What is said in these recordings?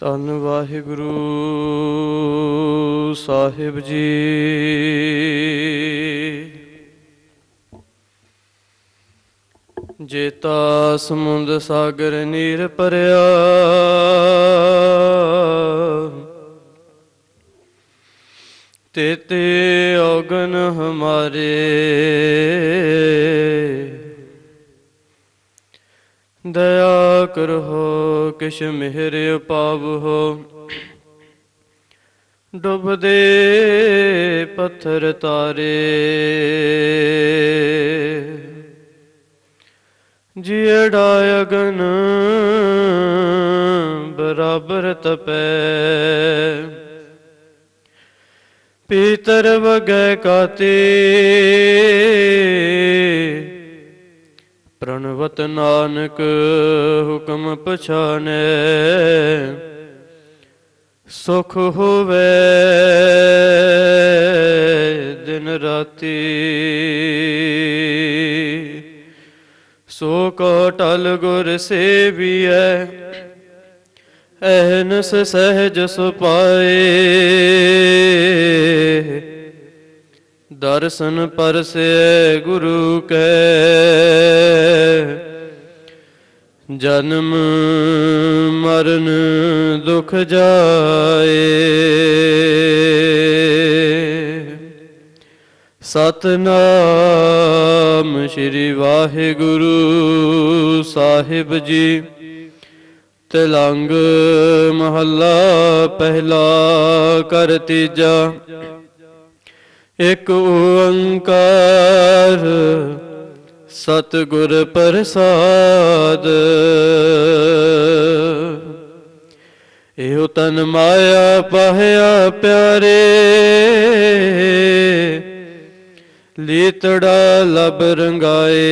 ਧੰਨ ਵਾਹਿਗੁਰੂ ਸਾਹਿਬ ਜੀ। ਜੇਤਾ ਸਮੁੰਦ ਸਾਗਰ ਨੀਰ ਭਰਿਆ ਤੇਤੇ ਔਗਨ ਹਮਾਰੇ। ਦਇਆ ਕਰੋ ਕਿਛ ਮਿਹਰ ਪਾਵੋ ਡੁੱਬਦੇ ਪੱਥਰ ਤਾਰੇ। ਜਿਹੜਾ ਅਗਨ ਬਰਾਬਰ ਤਪੈ, ਪੀਤਰ ਵਗੈ ਕਾਤੇ। ਪ੍ਰਣਵਤ ਨਾਨਕ ਹੁਕਮ ਪਛਾਨੈ। ਸੁਖ ਹੋਵੇ ਦਿਨ ਰਾਤੀ। ਸੋ ਕੋ ਟਲ ਗੁਰ ਸੇਵੀਐ ਐਨਸ ਸਹਿਜ ਸੁਪਾਏ। ਦਰਸ਼ਨ ਪਰਸੇ ਗੁਰੂ ਕੈ। ਜਨਮ ਮਰਨ ਦੁਖ ਜਾਏ। ਸਤਨਾਮ ਸ੍ਰੀ ਵਾਹਿਗੁਰੂ ਸਾਹਿਬ ਜੀ। ਤਿਲੰਗ ਮਹੱਲਾ ਪਹਿਲਾ ਕਰ ਤੀਜਾ। ਇਕ ਓੰਕਾਰ ਸਤਿਗੁਰ ਪ੍ਰਸਾਦ। ਇਹੋ ਤਨ ਮਾਇਆ ਪਾਹਿਆ ਪਿਆਰੇ, ਲੀਤੜਾ ਲਬ ਰੰਗਾਏ।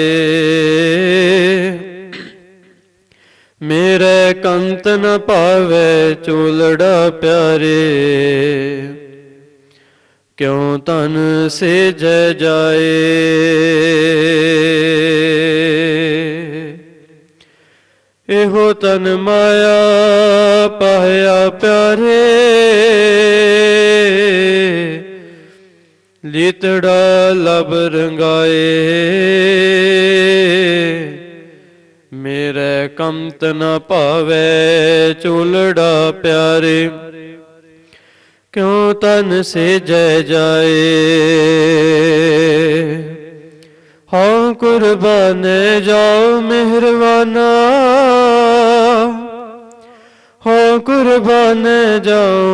ਮੇਰੇ ਕੰਤ ਨ ਭਾਵੇ ਚੋਲੜਾ ਪਿਆਰੇ। ਕਿਉ ਤਨ ਸੇ ਜੈ ਜਾਏ? ਇਹੋ ਤਨ ਮਾਇਆ ਪਾਇਆ ਪਿਆਰੇ। ਲੀਤੜਾ ਲਬ ਰੰਗਾਏ। ਮੇਰੇ ਕੰਤ ਨ ਭਾਵੇ ਚੋਲੜਾ ਪਿਆਰੇ। ਕਿਉ ਤਨ ਸੇ ਜੈ ਜਾਏ। ਹਾਂ ਕੁਰਬਾਨ ਜਾਓ ਮਿਹਰਬਾਨਾ। ਹਾਂ ਕੁਰਬਾਨ ਜਾਓ।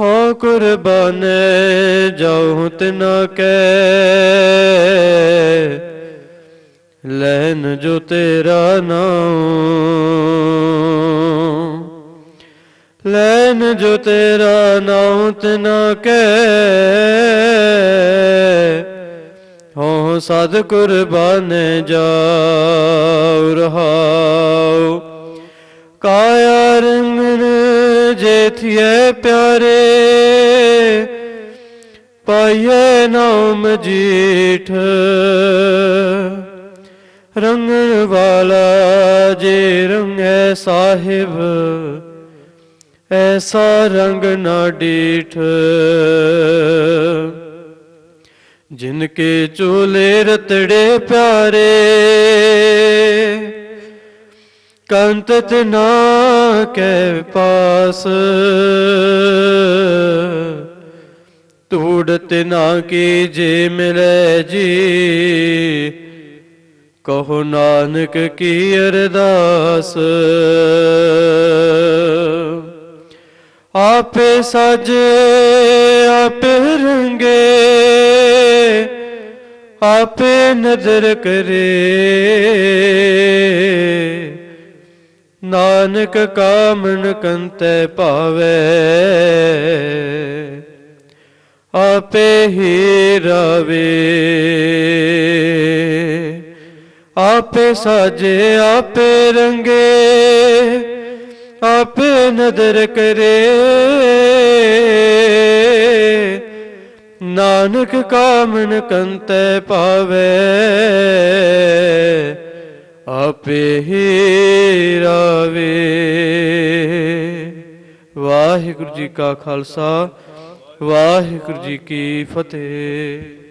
ਹਾਂ ਕੁਰਬਾਨ ਜਾਓ ਤਿਨਾ ਲੈਨ ਜੋ ਤੇਰਾ ਨਾਮ ਲੈਨ ਜੋ ਤੇਰਾ ਨਾਮ ਤਿਨਾ ਕੈ ਹੋ ਸਦ ਕੁਰਬਾਨ ਜਾਉ ਰਹਾਉ। ਕਾਇਆ ਰੰਗਨ ਜੇਥੀਏ ਪਿਆਰੇ ਪਾਈਏ ਨਾਮ ਜੀਠ। ਰੰਗਣ ਵਾਲਾ ਜੇ ਰੰਗੈ ਸਾਹਿਬ ਐਸਾ ਰੰਗ ਨਾ ਡੀਠ। ਜਿਨ ਕੇ ਚੋਲੇ ਰਤੜੇ ਪਿਆਰੇ ਕੰਤਤ ਨਾ ਕੈ ਪਾਸ। ਤੂੜਤ ਨਾ ਕੀ ਜੇ ਮਿਲੇ ਜੀ, ਕਹੋ ਨਾਨਕ ਕੀ ਅਰਦਾਸ। ਆਪੇ ਸਾਜੇ, ਆਪੇ ਰੰਗੇ, ਆਪੇ ਨਜ਼ਰ ਕਰੇ। ਨਾਨਕ ਕਾਮਨ ਕੰਤੈ ਭਾਵੇ, ਆਪੇ ਹੀ ਰਵੇ। ਆਪੇ ਸਾਜੇ, ਆਪੇ ਰੰਗੇ ਆਪੇ ਨਦਰ ਕਰੇ। ਨਾਨਕ ਕਾਮਨ ਕੰਤੈ ਪਾਵੇ। ਆਪੇ ਹੀ ਰਾਵੇ। ਵਾਹਿਗੁਰੂ ਜੀ ਕਾ ਖਾਲਸਾ, ਵਾਹਿਗੁਰੂ ਜੀ ਕੀ ਫਤਿਹ।